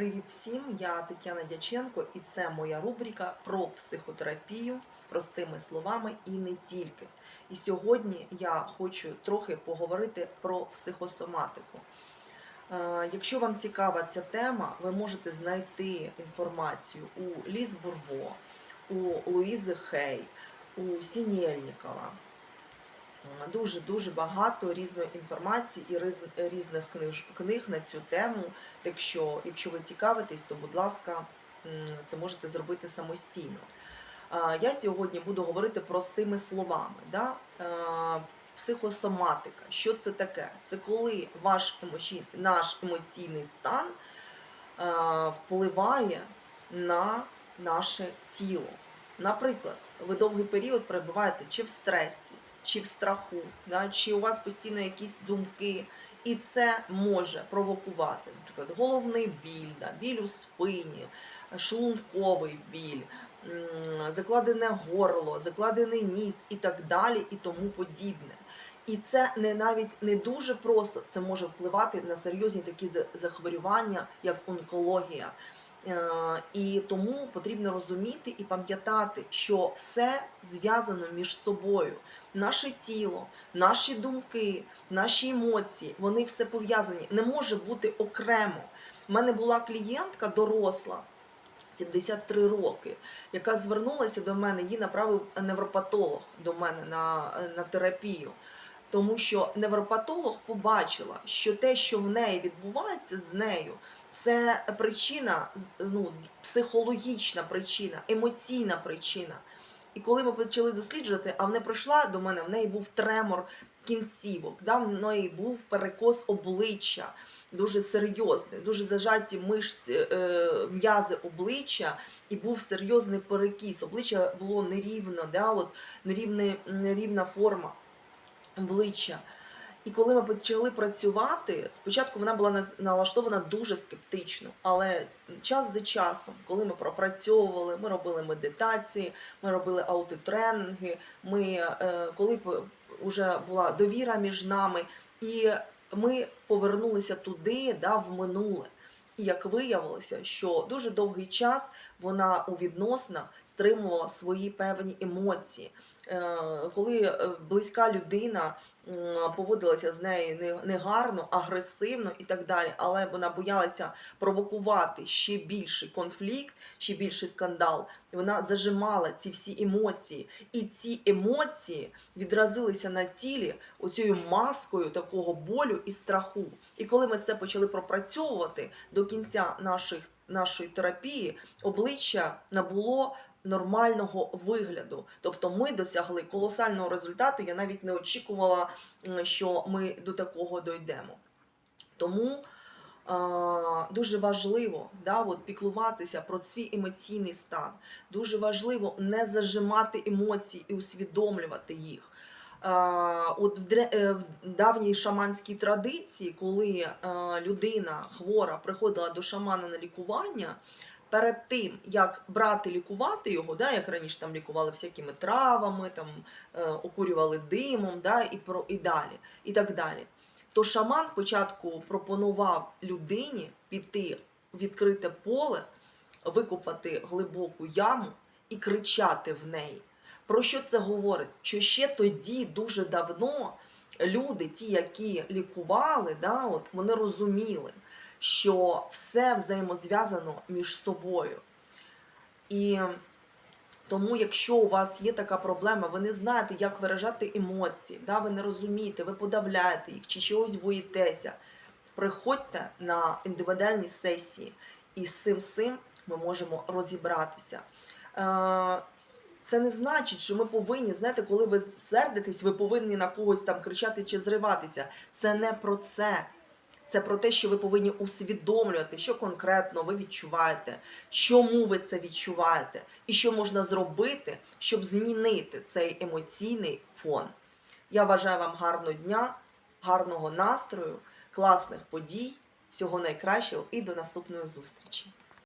Привіт всім! Я Тетяна Дяченко, і це моя рубрика про психотерапію простими словами і не тільки. І сьогодні я хочу трохи поговорити про психосоматику. Е, Якщо вам цікава ця тема, ви можете знайти інформацію у Ліз Бурбо, у Луїзи Хей, у Сінєльнікова. Дуже дуже багато різної інформації і різних книж, книг на цю тему. Так що, якщо ви цікавитесь, то будь ласка, це можете зробити самостійно. Я сьогодні буду говорити простими словами. Да? Е, Психосоматика. Що це таке? Це коли ваш емоцій, наш емоційний стан е, впливає на наше тіло. Наприклад, ви довгий період перебуваєте чи в стресі, чи в страху, да, чи у вас постійно якісь думки, і це може провокувати, наприклад, головний біль, да, біль у спині, шлунковий біль, закладене горло, закладений ніс і так далі, і тому подібне. І це не навіть не дуже просто, це може впливати на серйозні такі захворювання, як онкологія. Е, І тому потрібно розуміти і пам'ятати, що все зв'язано між собою. Наше тіло, наші думки, наші емоції, вони все пов'язані. Не може бути окремо. У мене була клієнтка доросла. 73 роки, яка звернулася до мене, її направив невропатолог до мене на, на терапію. Тому що невропатолог побачила, що те, що в неї відбувається з нею, це причина, ну, психологічна причина, емоційна причина. І коли ми почали досліджувати, а вона прийшла до мене, в неї був тремор кінцівок, да, в неї був перекос обличчя, дуже серйозний, дуже зажаті мишці, е, м'язи обличчя, і був серйозний перекіс. Обличчя було нерівно, да, от, нерівне, нерівна форма обличчя. І коли ми почали працювати, спочатку вона була налаштована дуже скептично, але час за часом, коли ми пропрацьовували, ми робили медитації, ми робили аутотренінги, ми е, коли вже була довіра між нами, і ми повернулися туди, да, в минуле. І як виявилося, що дуже довгий час вона у відносинах стримувала свої певні емоції. Е, Коли е, близька людина поводилася з нею негарно, агресивно і так далі, але вона боялася провокувати ще більший конфлікт, ще більший скандал. І вона зажимала ці всі емоції. І ці емоції відразилися на тілі оцією маскою такого болю і страху. І коли ми це почали пропрацьовувати до кінця наших, нашої терапії, обличчя набуло нормального вигляду. Тобто ми досягли колосального результату. Я навіть не очікувала, що ми до такого дойдемо. Тому а, дуже важливо да, от, піклуватися про свій емоційний стан. Дуже важливо не зажимати емоції і усвідомлювати їх. От в е, давній шаманській традиції, коли людина хвора приходила до шамана на лікування, перед тим як брати лікувати його, да, як раніше там лікували всякими травами, там е, окурювали димом, да, і про і далі, і так далі. То шаман спочатку пропонував людині піти в відкрите поле, викопати глибоку яму і кричати в неї. Про що це говорить? Що ще тоді, дуже давно, люди, ті, які лікували, да, от, вони розуміли, що все взаємозв'язано між собою. І тому, якщо у вас є така проблема, ви не знаєте, як виражати емоції, да, ви не розумієте, ви подавляєте їх чи чогось боїтеся, приходьте на індивідуальні сесії, і з цим цим ми можемо розібратися. Е, Це не значить, що ми повинні, знаєте, коли ви сердитесь, ви повинні на когось там кричати чи зриватися. Це не про це. Це про те, що ви повинні усвідомлювати, що конкретно ви відчуваєте, чому ви це відчуваєте, і що можна зробити, щоб змінити цей емоційний фон. Я бажаю вам гарного дня, гарного настрою, класних подій, всього найкращого і до наступної зустрічі.